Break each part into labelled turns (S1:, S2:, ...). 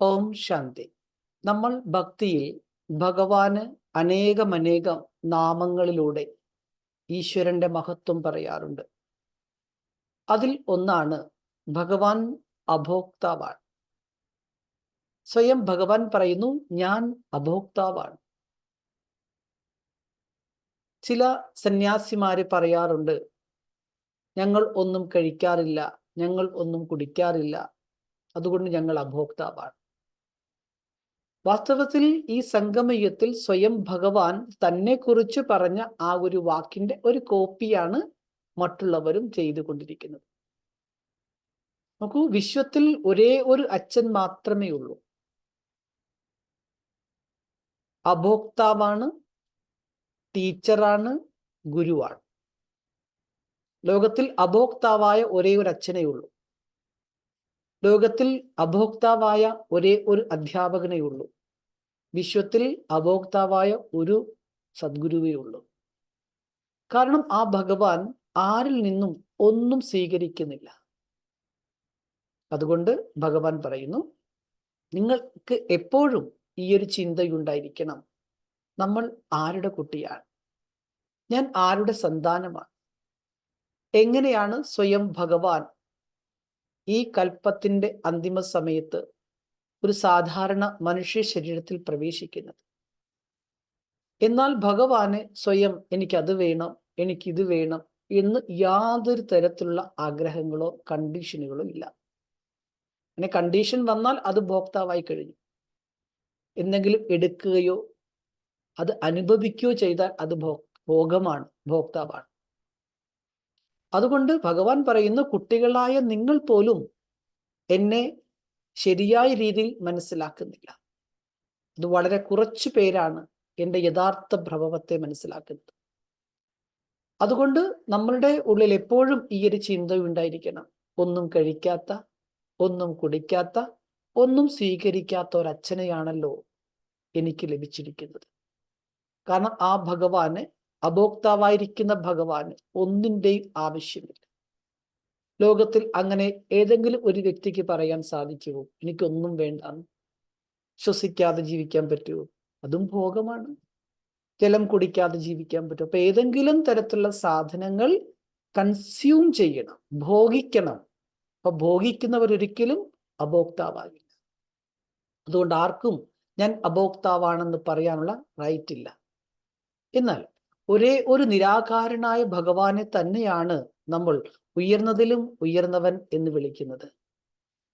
S1: ഓം ശാന്തി. നമ്മൾ ഭക്തിയിൽ ഭഗവാന് അനേകമനേകം നാമങ്ങളിലൂടെ ഈശ്വരന്റെ മഹത്വം പറയാറുണ്ട്. അതിൽ ഒന്നാണ് ഭഗവാൻ അഭോക്താവാണ്. സ്വയം ഭഗവാൻ പറയുന്നു ഞാൻ അഭോക്താവാണ്. ചില സന്യാസിമാര് പറയാറുണ്ട് ഞങ്ങൾ ഒന്നും കഴിക്കാറില്ല ഞങ്ങൾ ഒന്നും കുടിക്കാറില്ല അതുകൊണ്ട് ഞങ്ങൾ അഭോക്താവാണ്. വാസ്തവത്തിൽ ഈ സംഗമയത്തിൽ സ്വയം ഭഗവാൻ തന്നെ കുറിച്ച് പറഞ്ഞ ആ ഒരു വാക്കിന്റെ ഒരു കോപ്പിയാണ് മറ്റുള്ളവരും ചെയ്തുകൊണ്ടിരിക്കുന്നത് നോക്കൂ വിശ്വത്തിൽ ഒരേ ഒരു അച്ഛൻ മാത്രമേ ഉള്ളൂ. അഭോക്താവാണ് ടീച്ചറാണ് ഗുരുവാണ്. ലോകത്തിൽ അഭോക്താവായ ഒരേ ഒരു അച്ഛനേ ഉള്ളൂ. ലോകത്തിൽ അഭോക്താവായ ഒരേ ഒരു അധ്യാപകനേ ഉള്ളൂ. വിശ്വത്തിൽ അഭോക്താവായ ഒരു സദ്ഗുരുവേ ഉള്ളൂ. കാരണം ആ ഭഗവാൻ ആരിൽ നിന്നും ഒന്നും സ്വീകരിക്കുന്നില്ല. അതുകൊണ്ട് ഭഗവാൻ പറയുന്നു നിങ്ങൾക്ക് എപ്പോഴും ഈ ഒരു ചിന്തയുണ്ടായിരിക്കണം. നമ്മൾ ആരുടെ കുട്ടിയാണ്? ഞാൻ ആരുടെ സന്താനമാണ്? എങ്ങനെയാണ് സ്വയം ഭഗവാൻ ഈ കൽപ്പത്തിന്റെ അന്തിമ സമയത്ത് ഒരു സാധാരണ മനുഷ്യ ശരീരത്തിൽ പ്രവേശിക്കുന്നത്. എന്നാൽ ഭഗവാന് സ്വയം എനിക്കത് വേണം എനിക്കിത് വേണം എന്ന് യാതൊരു തരത്തിലുള്ള ആഗ്രഹങ്ങളോ കണ്ടീഷനുകളോ ഇല്ല. അങ്ങനെ കണ്ടീഷൻ വന്നാൽ അത് ഭോക്താവായി കഴിഞ്ഞു. എന്തെങ്കിലും എടുക്കുകയോ അത് അനുഭവിക്കുകയോ ചെയ്താൽ അത് ഭോഗമാണ് ഭോക്താവാണ്. അതുകൊണ്ട് ഭഗവാൻ പറയുന്നു കുട്ടികളായ നിങ്ങൾ പോലും എന്നെ ശരിയായ രീതിയിൽ മനസ്സിലാക്കുന്നില്ല. ഇത് വളരെ കുറച്ചു പേരാണ് എന്റെ യഥാർത്ഥ ഭ്രമത്തെ മനസ്സിലാക്കുന്നത്. അതുകൊണ്ട് നമ്മളുടെ ഉള്ളിൽ എപ്പോഴും ഈ ഒരു ചിന്ത ഉണ്ടായിരിക്കണം. ഒന്നും കഴിക്കാത്ത ഒന്നും കുടിക്കാത്ത ഒന്നും സ്വീകരിക്കാത്ത ഒരച്ഛനെയാണല്ലോ എനിക്ക് ലഭിച്ചിരിക്കുന്നത്. കാരണം ആ ഭഗവാന് അഭോക്താവായിരിക്കുന്ന ഭഗവാന് ഒന്നിന്റെയും ആവശ്യമില്ല. ലോകത്തിൽ അങ്ങനെ ഏതെങ്കിലും ഒരു വ്യക്തിക്ക് പറയാൻ സാധിക്കുമോ എനിക്കൊന്നും വേണ്ട. ശ്വസിക്കാതെ ജീവിക്കാൻ പറ്റുമോ അതും ഭോഗമാണ്. ജലം കുടിക്കാതെ ജീവിക്കാൻ പറ്റും അപ്പൊ ഏതെങ്കിലും തരത്തിലുള്ള സാധനങ്ങൾ കൺസ്യൂം ചെയ്യണം ഭോഗിക്കണം. അപ്പൊ ഭോഗിക്കുന്നവർ ഒരിക്കലും അഭോക്താവാകില്ല. അതുകൊണ്ട് ആർക്കും ഞാൻ അഭോക്താവാണെന്ന് പറയാനുള്ള റൈറ്റ് ഇല്ല. എന്നാൽ ഒരേ ഒരു നിരാകാരനായ ഭഗവാനെ തന്നെയാണ് നമ്മൾ ഉയർന്നതിലും ഉയർന്നവൻ എന്ന് വിളിക്കുന്നത്.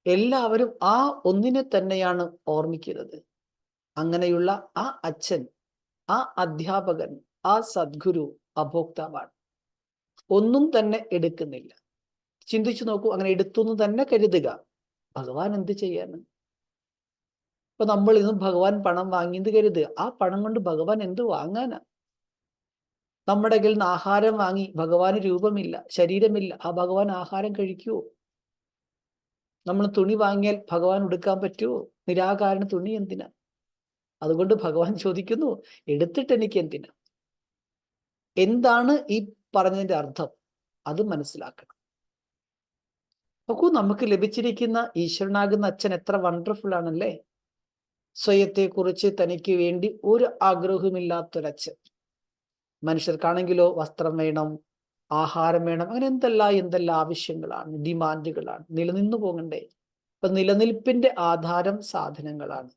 S1: എല്ലാവരും ആ ഒന്നിനെ തന്നെയാണ് ഓർമ്മിക്കുന്നത്. അങ്ങനെയുള്ള ആ അച്ഛൻ ആ അധ്യാപകൻ ആ സദ്ഗുരു അഭോക്താവാണ്. ഒന്നും തന്നെ എടുക്കുന്നില്ല. ചിന്തിച്ചു നോക്കൂ അങ്ങനെ എടുത്തു എന്ന് തന്നെ കരുതുക. ഭഗവാൻ എന്ത് ചെയ്യാന് ഇപ്പൊ നമ്മൾ ഇന്ന് ഭഗവാൻ പണം വാങ്ങിയത് കരുതുക. ആ പണം കൊണ്ട് ഭഗവാൻ എന്ത് വാങ്ങാനാ? നമ്മുടെ കയ്യിൽ നിന്ന് ആഹാരം വാങ്ങി ഭഗവാന് രൂപമില്ല ശരീരമില്ല. ആ ഭഗവാൻ ആഹാരം കഴിക്കുവോ? നമ്മൾ തുണി വാങ്ങിയാൽ ഭഗവാൻ ഉടുക്കാൻ പറ്റുമോ നിരാകാരണ തുണി എന്തിനാ? അതുകൊണ്ട് ഭഗവാൻ ചോദിക്കുന്നു എടുത്തിട്ട് എനിക്ക് എന്തിനാ? എന്താണ് ഈ പറഞ്ഞതിന്റെ അർത്ഥം? അത് മനസ്സിലാക്കണം. നോക്കൂ നമുക്ക് ലഭിച്ചിരിക്കുന്ന ഈശ്വരനാകുന്ന അച്ഛൻ എത്ര വണ്ടർഫുൾ ആണല്ലേ? സ്വയത്തെക്കുറിച്ച് തനിക്ക് വേണ്ടി ഒരു ആഗ്രഹമില്ലാത്തൊരച്ഛൻ മനുഷ്യർക്കാണെങ്കിലോ വസ്ത്രം വേണം ആഹാരം വേണം അങ്ങനെ എന്തെല്ലാം എന്തെല്ലാം ആവശ്യങ്ങളാണ് ഡിമാൻഡുകളാണ് നിലനിന്നു പോകണ്ടേ? ഇപ്പൊ നിലനിൽപ്പിന്റെ ആധാരം സാധനങ്ങളാണ്.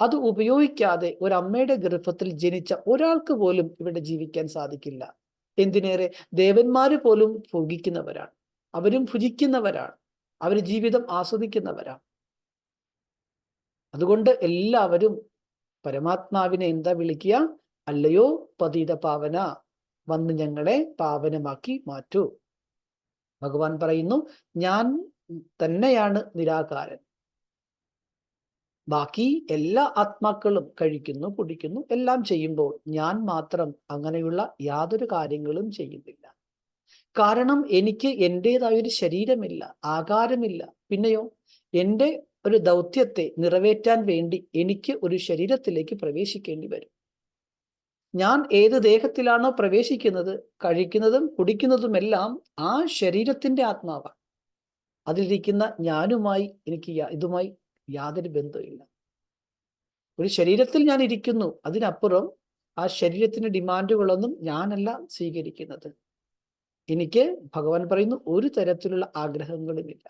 S1: അത് ഉപയോഗിക്കാതെ ഒരമ്മയുടെ ഗർഭത്തിൽ ജനിച്ച ഒരാൾക്ക് പോലും ഇവിടെ ജീവിക്കാൻ സാധിക്കില്ല. എന്തിനേറെ? ദേവന്മാര് പോലും ഭോഗിക്കുന്നവരാണ്. അവരും ഭുജിക്കുന്നവരാണ്. അവർ ജീവിതം ആസ്വദിക്കുന്നവരാണ്. അതുകൊണ്ട് എല്ലാവരും പരമാത്മാവിനെ എന്താ വിളിക്കുക? അല്ലയോ? പതീത പാവന. വന്ന് ഞങ്ങളെ പാവനമാക്കി മാറ്റൂ. ഭഗവാൻ പറയുന്നു ഞാൻ തന്നെയാണ് നിരാകാരൻ. ബാക്കി എല്ലാ ആത്മാക്കളും കഴിക്കുന്നു കുടിക്കുന്നു എല്ലാം ചെയ്യുമ്പോൾ ഞാൻ മാത്രം അങ്ങനെയുള്ള യാതൊരു കാര്യങ്ങളും ചെയ്യുന്നില്ല. കാരണം എനിക്ക് എന്റെതായൊരു ശരീരമില്ല ആകാരമില്ല. പിന്നെയോ എന്റെ ഒരു ദൗത്യത്തെ നിറവേറ്റാൻ വേണ്ടി എനിക്ക് ഒരു ശരീരത്തിലേക്ക് പ്രവേശിക്കേണ്ടി വരും. ഞാൻ ഏത് ദേഹത്തിലാണോ പ്രവേശിക്കുന്നത് കഴിക്കുന്നതും കുടിക്കുന്നതുമെല്ലാം ആ ശരീരത്തിന്റെ ആത്മാവാണ്. അതിലിരിക്കുന്ന ഞാനുമായി എനിക്ക് ഇതുമായി യാതൊരു ബന്ധവുമില്ല. ഒരു ശരീരത്തിൽ ഞാൻ ഇരിക്കുന്നു അതിനപ്പുറം ആ ശരീരത്തിന്റെ ഡിമാൻഡുകളൊന്നും ഞാനല്ല സ്വീകരിക്കുന്നത്. എനിക്ക് ഭഗവാൻ പറയുന്നു ഒരു തരത്തിലുള്ള ആഗ്രഹങ്ങളുമില്ല.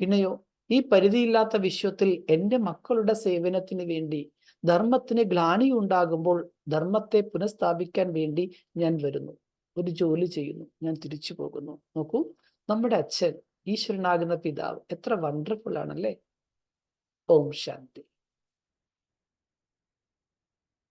S1: പിന്നെയോ ഈ പരിധിയില്ലാത്ത വിശ്വത്തിൽ എന്റെ മക്കളുടെ സേവനത്തിന് വേണ്ടി ധർമ്മത്തിന് ഗ്ലാനി ഉണ്ടാകുമ്പോൾ ധർമ്മത്തെ പുനഃസ്ഥാപിക്കാൻ വേണ്ടി ഞാൻ വരുന്നു. ഒരു ജോലി ചെയ്യുന്നു. ഞാൻ തിരിച്ചു പോകുന്നു. നോക്കൂ നമ്മുടെ അച്ഛൻ ഈശ്വരനാകുന്ന പിതാവ്. എത്ര വണ്ടർഫുൾ ആണല്ലേ? ഓം ശാന്തി.